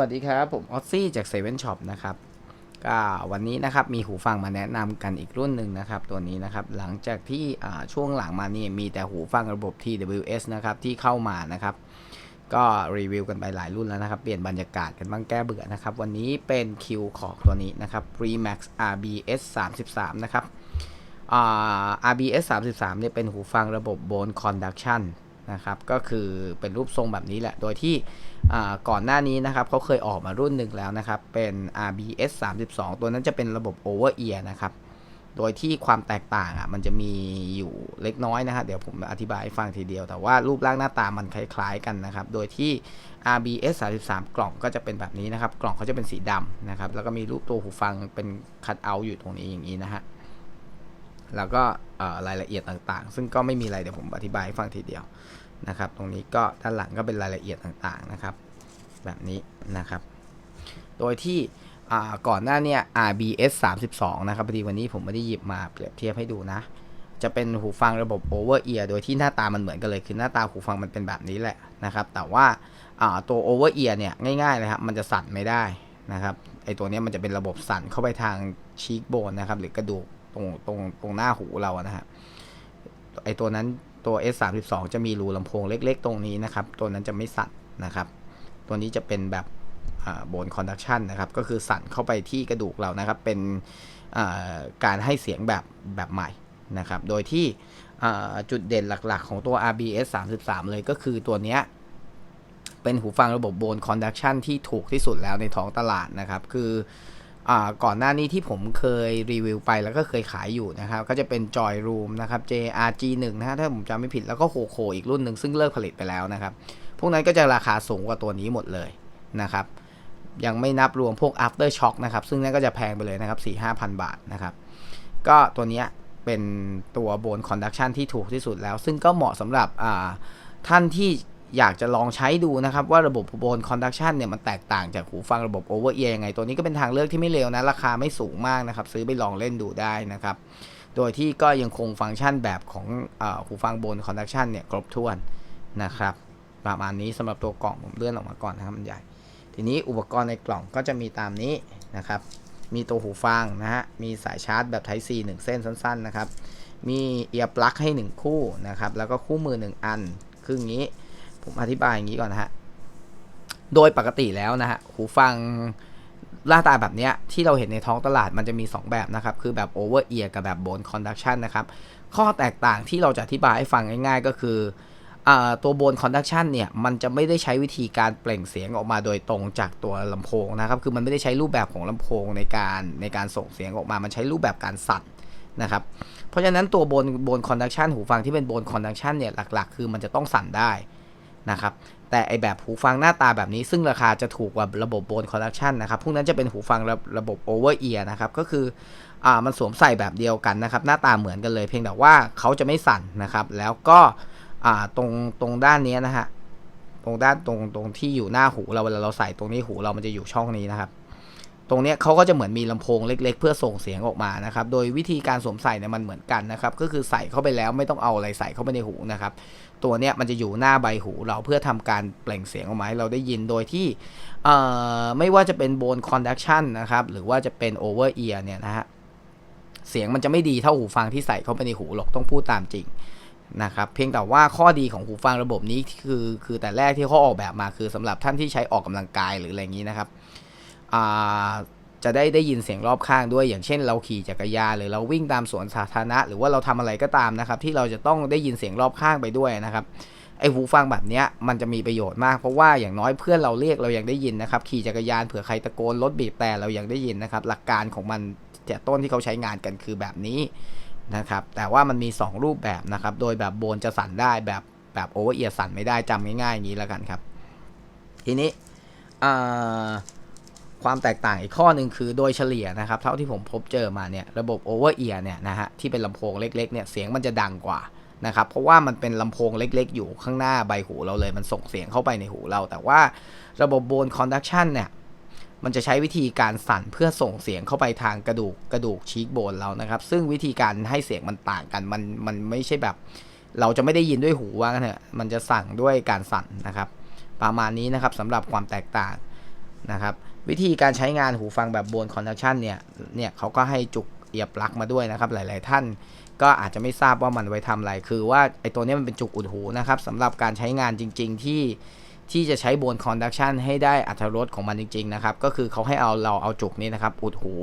วัสดีครับ ผมออซซี่จากเซเว่นช็อปนะครับก็วันนี้นะครับมีหูฟังมาแนะนำกันอีกรุ่นหนึ่งนะครับ ตัวนี้นะครับหลังจากที่ช่วงหลังมานี่มีแต่หูฟังระบบ TWS นะครับที่เข้ามานะครับ ก็รีวิวกันไปหลายรุ่นแล้วนะครับ เปลี่ยนบรรยากาศกันบ้างแก้เบื่อนะครับ วันนี้เป็นคิวของตัวนี้นะครับ Remax RBS 33 นะครับอ่า RBS 33เนี่ยเป็นหูฟังระบบ Bone Conduction นะครับก็คือเป็นรูปทรงแบบนี้แหละโดยที่ ก่อนหน้านี้นะครับเขาเคยออกมารุ่นหนึ่งแล้วนะครับ เป็น RBS 32 ตัวนั้นจะเป็นระบบ Over Ear นะครับ โดยที่ความแตกต่างอะมันจะมีอยู่เล็กน้อยนะฮะเดี๋ยวผมอธิบายให้ฟังทีเดียว แต่ว่ารูปร่างหน้าตามันคล้ายๆกันนะครับ โดยที่ RBS 33 กล่องก็จะเป็นแบบนี้นะครับ กล่องเขาจะเป็นสีดำนะครับ แล้วก็มีรูปตัวหูฟังเป็นคัตเอาท์อยู่ตรงนี้อย่างนี้นะฮะแล้วก็รายละเอียดต่างๆ ซึ่งก็ไม่มีอะไรเดี๋ยวผมอธิบายให้ฟังทีเดียว นะครับ ตรงนี้ก็ด้านหลังก็เป็นรายละเอียดต่างๆนะครับ แบบนี้นะครับ โดยที่ก่อนหน้าเนี่ย RBS 32 นะครับพอดีวันนี้ผมไม่ได้หยิบมาเปรียบเทียบให้ดูนะ จะเป็นหูฟังระบบ over ear โดยที่หน้าตามันเหมือนกันเลย คือหน้าตาหูฟังมันเป็นแบบนี้แหละนะครับ แต่ว่าตัว over ear เนี่ยง่ายๆเลยครับ มันจะสั่นไม่ได้นะครับไอตัวนี้มันจะเป็นระบบสั่นเข้าไปทางชีกโบนนะครับ หรือกระดูกตรงตรงตรงหน้าหูเราอะนะฮะไอตัวนั้น ตัว S32 จะมีรูลำโพงเล็กๆ ตรงนี้นะครับ ตัวนั้นจะไม่สั่นนะครับ ตัวนี้จะเป็นแบบโบนคอนดักชันนะครับ ก็คือสั่นเข้าไปที่กระดูกเรานะครับ เป็นการให้เสียงแบบแบบใหม่นะครับ โดยที่จุดเด่นหลักๆ ของตัว RBS 33 เลยก็คือตัวเนี้ยเป็นหูฟังระบบโบนคอนดักชันที่ถูกที่สุดแล้วในท้องตลาดนะครับ คือ ก่อนหน้านี้ที่ผมเคยรีวิวไปแล้วก็เคยขายอยู่นะครับ ก็จะเป็น Joy Room นะครับ JRG1 นะฮะถ้าผมจำไม่ผิดแล้วก็โคโคอีกรุ่นหนึ่งซึ่งเลิกผลิตไปแล้วนะครับ พวกนั้นก็จะราคาสูงกว่าตัวนี้หมดเลยนะครับ ยังไม่นับรวมพวก after shock นะครับ ซึ่งนั่นก็จะแพงไปเลยนะครับ 4-5,000 บาทนะครับ ก็ตัวนี้เป็นตัวโบนคอนดักชันที่ถูกที่สุดแล้ว ซึ่งก็เหมาะสำหรับท่านที่ อยากจะลองใช้ดูนะครับว่าระบบโบนคอนดักชันเนี่ยมันแตกต่างจากหูฟังระบบโอเวอร์เอียยังไง ตัวนี้ก็เป็นทางเลือกที่ไม่เลวนะ ราคาไม่สูงมากนะครับ ซื้อไปลองเล่นดูได้นะครับ โดยที่ก็ยังคงฟังก์ชันแบบของอหูฟังบนคอนดักชันเนี่ยครบถ้วนนะครับประมาณนี้สำหรับตัวกล่องผมเลื่อนออกมาก่อนนะครับมันใหญ่ ทีนี้อุปกรณ์ในกล่องก็จะมีตามนี้นะครับ มีตัวหูฟังนะฮะ มีสายชาร์จแบบ Type C 1 เส้นสั้น ๆ นะครับ มีเอียร์ปลั๊กให้ 1 คู่นะครับ แล้วก็คู่มือ 1 อัน คืออย่างนี้ ผมอธิบายอย่างนี้ก่อนนะฮะ โดยปกติแล้วนะฮะ หูฟังหน้าตาแบบเนี้ยที่เราเห็นในท้องตลาดมันจะมี 2 แบบนะครับ คือแบบ over ear กับแบบ bone conduction นะครับ ข้อแตกต่างที่เราจะอธิบายให้ฟังง่าย ๆ ก็คืออตัว bone conduction เนี่ย มันจะไม่ได้ใช้วิธีการเปล่งเสียงออกมาโดยตรงจากตัวลำโพงนะครับ คือมันไม่ได้ใช้รูปแบบของลำโพงในการในการส่งเสียงออกมา มันใช้รูปแบบการสั่นนะครับ เพราะฉะนั้นตัว bone bone conduction หูฟังที่เป็น bone conduction เนี่ยหลักๆ คือมันจะต้องสั่นได้ นะครับแต่ไอแบบหูฟังหน้าตาแบบนี้ซึ่งราคาจะถูกกว่าระบบโบนคอลเลคชันนะครับ พวกนั้นจะเป็นหูฟังระระบบ over ear นะครับ ก็คืออ่ามันสวมใส่แบบเดียวกันนะครับ หน้าตาเหมือนกันเลย เพียงแต่ว่าเขาจะไม่สั่นนะครับ แล้วก็อ่าตรงตรงด้านนี้นะฮะตรงด้านตรงตรงที่อยู่หน้าหูเราเวลาเราใส่ตรงนี้หูเรามันจะอยู่ช่องนี้นะครับ ตรงนี้เขาก็จะเหมือนมีลำโพงเล็ก ๆ เพื่อส่งเสียงออกมานะครับ โดยวิธีการสวมใส่เนี่ยมันเหมือนกันนะครับ ก็คือใส่เข้าไปแล้วไม่ต้องเอาอะไรใส่เข้าไปในหูนะครับ ตัวเนี้ยมันจะอยู่หน้าใบหูเราเพื่อทำการเปล่งเสียงออกมาให้เราได้ยินโดยที่ไม่ว่าจะเป็น bone conduction นะครับหรือว่าจะเป็น over ear เอียร์เนี่ยนะฮะเสียงมันจะไม่ดีเท่าหูฟังที่ใส่เข้าไปในหูหรอกต้องพูดตามจริงนะครับเพียงแต่ว่าข้อดีของหูฟังระบบนี้คือคือแต่แรกที่เขาออกแบบมาคือสำหรับท่านที่ใช้ออกกำลังกายหรืออะไรอย่างนี้นะครับ จะได้ได้ยินเสียงรอบข้างด้วย อย่างเช่น เราขี่จักรยานหรือเราวิ่งตามสวนสาธารณะ หรือว่าเราทำอะไรก็ตามนะครับ ที่เราจะต้องได้ยินเสียงรอบข้างไปด้วยนะครับไอหูฟังแบบเนี้ยมันจะมีประโยชน์มากเพราะว่าอย่างน้อยเพื่อนเราเรียกเรายังได้ยินนะครับ ขี่จักรยานเผื่อใครตะโกนรถบีบแต่เรายังได้ยินนะครับ หลักการของมันแต่ต้นที่เขาใช้งานกันคือแบบนี้นะครับ แต่ว่ามันมี 2 รูปแบบนะครับ โดยแบบโบนจะสั่นได้แบบแบบโอเวอร์เอียสั่นไม่ได้จำง่ายๆอย่างนี้แล้วกันครับ ทีนี้อ่า ความแตกต่างอีกข้อหนึ่งคือโดยเฉลี่ยนะครับ เท่าที่ผมพบเจอมาเนี่ยระบบ over ear เอียร์เนี่ยนะฮะที่เป็นลำโพงเล็กๆเนี่ยเสียงมันจะดังกว่านะครับเพราะว่ามันเป็นลำโพงเล็กๆ อยู่ข้างหน้าใบหูเราเลยมันส่งเสียงเข้าไปในหูเรา แต่ว่าระบบ bone conduction เนี่ยมันจะใช้วิธีการสั่นเพื่อส่งเสียงเข้าไปทางกระดูกกระดูกชีกโบนเรานะครับ ซึ่งวิธีการให้เสียงมันต่างกันมันมันไม่ใช่แบบ เราจะไม่ได้ยินด้วยหูว่ากันเถอะมันจะสั่งด้วยการสั่นนะครับ ประมาณนี้นะครับสำหรับความแตกต่างนะครับ วิธีการใช้งานหูฟังแบบบนคอนดักชันเนี่ย เนี่ยเขาก็ให้จุกเอียบปลั๊กมาด้วยนะครับ หลาย ๆ ท่านก็อาจจะไม่ทราบว่ามันไว้ทำอะไร คือว่าไอตัวนี้มันเป็นจุกอุดหูนะครับสำหรับการใช้งานจริง ๆ ที่ที่จะใช้บนคอนดักชันให้ได้อัตรสของมันจริง ๆ นะครับ ก็คือเขาให้เอาเราเอาจุกนี้นะครับ อุดหู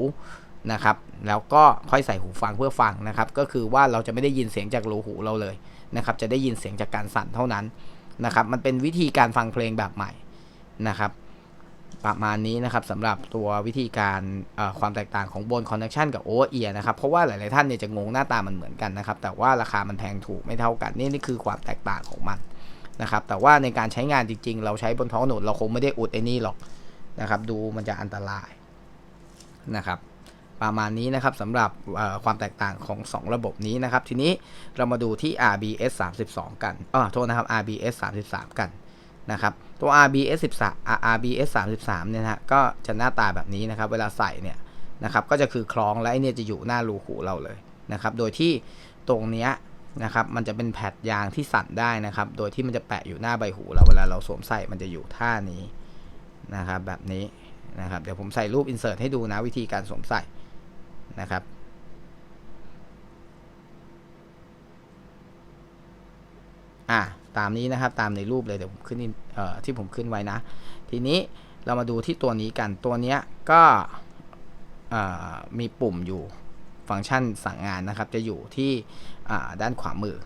นะครับ แล้วก็ค่อยใส่หูฟังเพื่อฟังนะครับ ก็คือว่าเราจะไม่ได้ยินเสียงจากรูหูเราเลยนะครับ จะได้ยินเสียงจากการสั่นเท่านั้นนะครับ มันเป็นวิธีการฟังเพลงแบบใหม่นะครับ ประมาณนี้นะครับสำหรับตัววิธีการความแตกต่างของบนคอนเน c ชันกับโอเวอร์เอียนะครับเพราะว่าหลาย ๆ ท่านเนี่ยจะงงหน้าตามันเหมือนกันนะครับแต่ว่าราคามันแพงถูกไม่เท่ากันนี่นี่คือความแตกต่างของมันนะครับแต่ว่าในการใช้งานจริง ๆ เราใช้บนท้องถนนเราคงไม่ได้อุดไอ้นี่หรอกนะครับดูมันจะอันตรายนะครับประมาณนี้นะครับสำหรับความแตกต่างของ 2 ระบบนี้นะครับ ทีนี้เรามาดูที่ RBS 32 กันอ๋อโทษนะครับ RBS 33 กัน นะครับตัว RBS 13 RBS 33เนี่ยนะฮะก็จะหน้าตาแบบนี้นะครับ เวลาใส่เนี่ยนะครับก็จะคือคล้องและไอเนี่ยจะอยู่หน้ารูหูเราเลยนะครับโดยที่ตรงเนี้ยนะครับมันจะเป็นแผ่นยางที่สั่นได้นะครับ โดยที่มันจะแปะอยู่หน้าใบหูเราเวลาเราสวมใส่มันจะอยู่ท่านี้นะครับแบบนี้นะครับเดี๋ยวผมใส่รูปอินเสิร์ตให้ดูนะวิธีการสวมใส่นะครับอะ ตามนี้นะครับ ตามในรูปเลยเดี๋ยวผมขึ้นที่ผมขึ้นไว้นะ ทีนี้เรามาดูที่ตัวนี้กันตัวนี้ก็มีปุ่มอยู่ฟังก์ชันสั่งงานนะครับ จะอยู่ที่ด้านขวามือ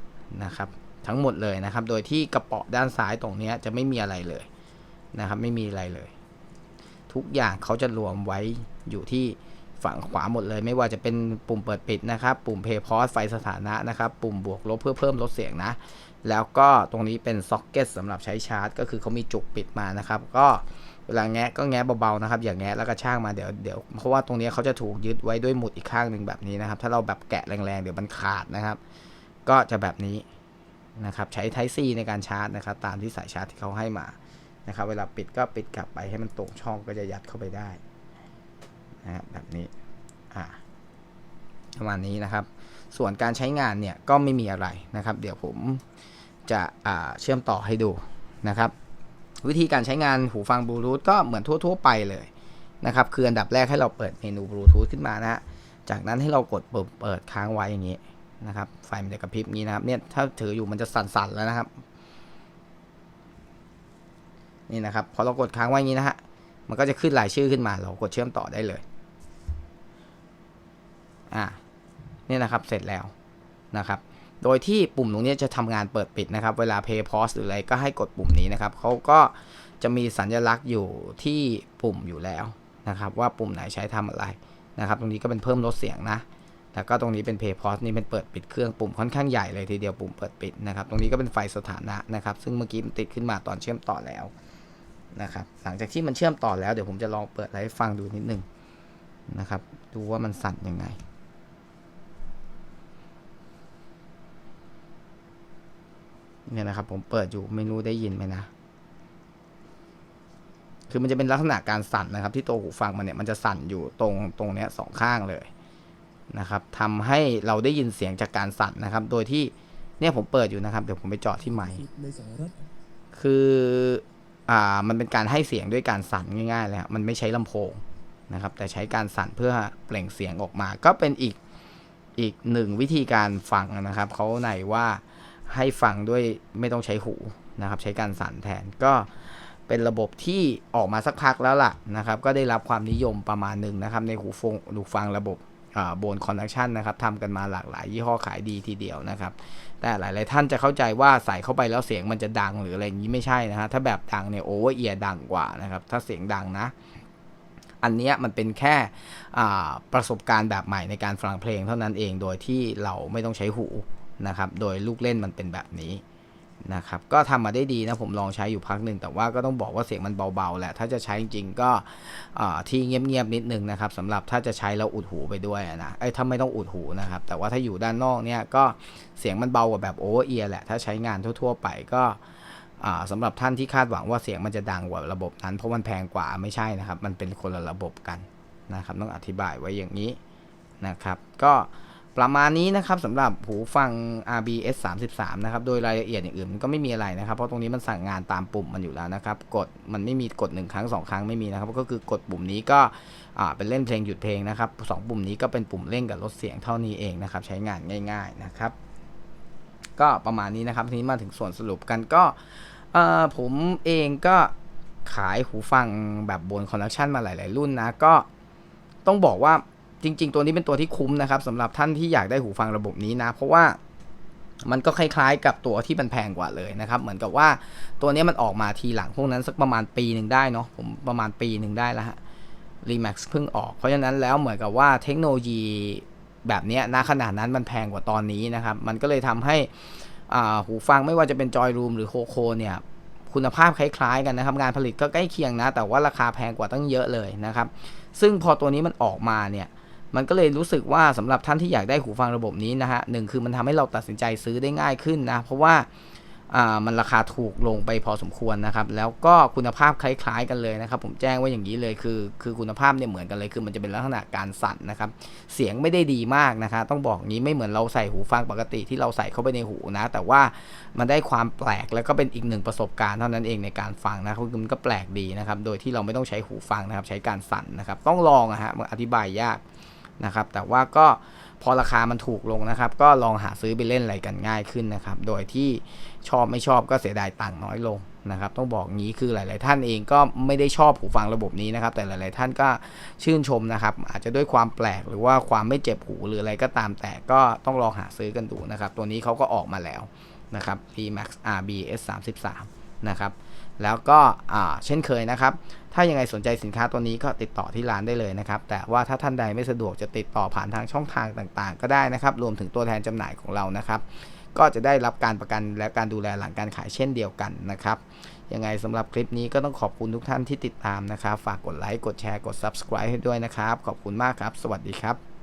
นะครับ ทั้งหมดเลยนะครับ โดยที่กระเป๋าด้านซ้ายตรงนี้จะไม่มีอะไรเลยนะครับ ไม่มีอะไรเลย ทุกอย่างเขาจะรวมไว้อยู่ที่ ฝั่งขวาหมดเลยไม่ว่าจะเป็นปุ่มเปิดปิดนะครับ ปุ่ม Play Pause ไฟสถานะนะครับ ปุ่มบวกลบเพื่อเพิ่มลดเสียงนะ แล้วก็ตรงนี้เป็นซ็อกเก็ตสำหรับใช้ชาร์จ ก็คือเขามีจุกปิดมานะครับ ก็เวลาแงะก็แงะเบาๆนะครับ อย่างแงะแล้วก็ช่างมาเดี๋ยวเดี๋ยวเพราะว่าตรงนี้เขาจะถูกยึดไว้ด้วยหมุดอีกข้างหนึ่งแบบนี้นะครับ ถ้าเราแบบแกะแรงๆเดี๋ยวมันขาดนะครับ ก็จะแบบนี้นะครับใช้ Type C ในการชาร์จนะครับ ตามที่สายชาร์จที่เขาให้มานะครับ เวลาปิดก็ปิดกลับไปให้มันตรงช่องก็จะยัดเข้าไปได้ นะแบบนี้อ่าประมาณนี้นะครับ ส่วนการใช้งานเนี่ยก็ไม่มีอะไรนะครับ เดี๋ยวผมจะเชื่อมต่อให้ดูนะครับ วิธีการใช้งานหูฟังบลูทูธก็เหมือนทั่ว ๆ ไปเลยนะครับคืออันดับแรกให้เราเปิดเมนูบลูทูธขึ้นมานะฮะจากนั้นให้เรากดเปิดเปิดค้างไว้อย่างนี้นะครับไฟมันจะกระพริบนี้นะครับเนี่ยถ้าถืออยู่มันจะสั่นๆแล้วนะครับ นี่นะครับพอเรากดค้างไว้อย่างนี้นะฮะมันก็จะขึ้นรายชื่อขึ้นมา เรากดเชื่อมต่อได้เลย อ่านี่นะครับเสร็จแล้วนะครับ โดยที่ปุ่มตรงนี้จะทำงานเปิดปิดนะครับ เวลา play pause หรืออะไรก็ให้กดปุ่มนี้นะครับเขาก็จะมีสัญลักษณ์อยู่ที่ปุ่มอยู่แล้วนะครับ ว่าปุ่มไหนใช้ทำอะไรนะครับ ตรงนี้ก็เป็นเพิ่มลดเสียงนะแล้วก็ตรงนี้เป็น play pause นี่เป็นเปิดปิดเครื่องปุ่มค่อนข้างใหญ่เลยทีเดียวปุ่มเปิดปิดนะครับ ตรงนี้ก็เป็นไฟสถานะนะครับ ซึ่งเมื่อกี้มันติดขึ้นมาตอนเชื่อมต่อแล้วนะครับ หลังจากที่มันเชื่อมต่อแล้วเดี๋ยวผมจะลองเปิดไลฟ์ฟังดูนิดนึงนะครับ ดูว่ามันสั่นยังไง เนี่ยนะครับ ผมเปิดอยู่ไม่รู้ได้ยินไหมนะ คือมันจะเป็นลักษณะการสั่นนะครับ ที่ตัวหูฟังมันเนี่ยมันจะสั่นอยู่ตรงตรงเนี้ยสองข้างเลยนะครับทำให้เราได้ยินเสียงจากการสั่นนะครับ โดยที่เนี่ยผมเปิดอยู่นะครับ เดี๋ยวผมไปเจาะที่ไมค์คืออ่ามันเป็นการให้เสียงด้วยการสั่นง่ายๆเลยครับมันไม่ใช้ลำโพงนะครับ แต่ใช้การสั่นเพื่อเปล่งเสียงออกมา ก็เป็นอีกอีกหนึ่งวิธีการฟังนะครับเขาในว่า ให้ฟังด้วยไม่ต้องใช้หูนะครับ ใช้การสั่นแทนก็เป็นระบบที่ออกมาสักพักแล้วล่ะนะครับ ก็ได้รับความนิยมประมาณหนึ่งนะครับ ในหูฟงหูฟังระบบโบนคอนดักชันนะครับทำกันมาหลากหลายยี่ห้อขายดีทีเดียวนะครับ แต่หลาย ๆ ท่านจะเข้าใจว่าใส่เข้าไปแล้วเสียงมันจะดังหรืออะไรอย่างนี้ไม่ใช่นะฮะ ถ้าแบบดังเนี่ยโอเวอร์เอียร์ดังกว่านะครับ ถ้าเสียงดังนะ อันนี้มันเป็นแค่ประสบการณ์แบบใหม่ในการฟังเพลงเท่านั้นเองโดยที่เราไม่ต้องใช้หู นะครับ โดยลูกเล่นมันเป็นแบบนี้นะครับ ก็ทำมาได้ดีนะผมลองใช้อยู่พักหนึ่ง แต่ว่าก็ต้องบอกว่าเสียงมันเบาๆแหละ ถ้าจะใช้จริงๆก็ที่เงียบๆนิดนึงนะครับสำหรับถ้าจะใช้แล้วอุดหูไปด้วยนะไอ้ถ้าไม่ต้องอุดหูนะครับ แต่ว่าถ้าอยู่ด้านนอกเนี่ยก็เสียงมันเบากว่าแบบโอเวอร์เอียร์แหละ ถ้าใช้งานทั่ว ๆ ไปก็สำหรับท่านที่คาดหวังว่าเสียงมันจะดังกว่าระบบนั้น เพราะมันแพงกว่าไม่ใช่นะครับ มันเป็นคนละระบบกันนะครับ ต้องอธิบายไว้อย่างนี้นะครับ ก็ ประมาณนี้นะครับสำหรับหูฟัง RBS 33นะครับ โดยรายละเอียดอย่างอื่นมันก็ไม่มีอะไรนะครับ เพราะตรงนี้มันสั่งงานตามปุ่มมันอยู่แล้วนะครับ กดมันไม่มีกด 1 ครั้ง 2 ครั้งไม่มีนะครับ ก็คือกดปุ่มนี้ก็เป็นเล่นเพลงหยุดเพลงนะครับสองปุ่มนี้ก็เป็นปุ่มเร่งกับลดเสียงเท่านี้เองนะครับ ใช้งานง่าย ๆนะครับ ก็ประมาณนี้นะครับทีนี้มาถึงส่วนสรุปกันก็ผมเองก็ขายหูฟังแบบบนคอนดักชันมาหลาย ๆ รุ่นนะก็ต้องบอกว่า จริง ๆ ตัวนี้เป็นตัวที่คุ้มนะครับสำหรับท่านที่อยากได้หูฟังระบบนี้นะ เพราะว่ามันก็คล้ายๆ กับตัวที่มันแพงกว่าเลยนะครับ เหมือนกับว่าตัวนี้มันออกมาทีหลังพวกนั้นสักประมาณปีหนึ่งได้เนาะผมประมาณปีหนึ่งได้แล้วฮะ Remax เพิ่งออก เพราะฉะนั้นแล้วเหมือนกับว่าเทคโนโลยีแบบนี้ยณขนาดนั้นมันแพงกว่าตอนนี้นะครับ มันก็เลยทำให้หูฟังไม่ว่าจะเป็นจอยรูมหรือโคโคเนี่ยคุณภาพคล้ายๆ กันนะครับงานผลิตก็ใกล้เคียงนะ แต่ว่าราคาแพงกว่าตั้งเยอะเลยนะครับ ซึ่งพอตัวนี้มันออกมาเนี่ย มันก็เลยรู้สึกว่าสำหรับท่านที่อยากได้หูฟังระบบนี้นะฮะหนึ่งคือมันทำให้เราตัดสินใจซื้อได้ง่ายขึ้นนะเพราะว่ามันราคาถูกลงไปพอสมควรนะครับ แล้วก็คุณภาพคล้าย ๆ กันเลยนะครับ ผมแจ้งว่าอย่างนี้เลยคือ คือคุณภาพเนี่ยเหมือนกันเลยคือมันจะเป็นลักษณะการสั่นนะครับ เสียงไม่ได้ดีมากนะคะต้องบอกงี้ไม่เหมือนเราใส่หูฟังปกติที่เราใส่เข้าไปในหูนะ แต่ว่ามันได้ความแปลกแล้วก็เป็นอีกหนึ่งประสบการณ์เท่านั้นเองในการฟังนะคือมันก็แปลกดีนะครับ โดยที่เราไม่ต้องใช้หูฟังนะครับ ใช้การสั่นนะครับ ต้องลองอะฮะอธิบายยาก นะครับ แต่ว่าก็พอราคามันถูกลงนะครับ ก็ลองหาซื้อไปเล่นอะไรกันง่ายขึ้นนะครับ โดยที่ชอบไม่ชอบก็เสียดายตังค์น้อยลงนะครับ ต้องบอกงี้คือหลาย ๆ ท่านเองก็ไม่ได้ชอบหูฟังระบบนี้นะครับ แต่หลาย ๆ ท่านก็ชื่นชมนะครับ อาจจะด้วยความแปลกหรือว่าความไม่เจ็บหูหรืออะไรก็ตาม แต่ก็ต้องลองหาซื้อกันดูนะครับ ตัวนี้เขาก็ออกมาแล้วนะครับ P-Max RBS 33นะครับ แล้วก็เช่นเคยนะครับ ถ้ายังไงสนใจสินค้าตัวนี้ก็ติดต่อที่ร้านได้เลยนะครับ แต่ว่าถ้าท่านใดไม่สะดวกจะติดต่อผ่านทางช่องทางต่างๆ ก็ได้นะครับ รวมถึงตัวแทนจำหน่ายของเรานะครับ ก็จะได้รับการประกันและการดูแลหลังการขายเช่นเดียวกันนะครับยังไงสำหรับคลิปนี้ก็ต้องขอบคุณทุกท่านที่ติดตามนะครับ ฝากกดไลค์ กดแชร์ กด subscribe ให้ด้วยนะครับ ขอบคุณมากครับ สวัสดีครับ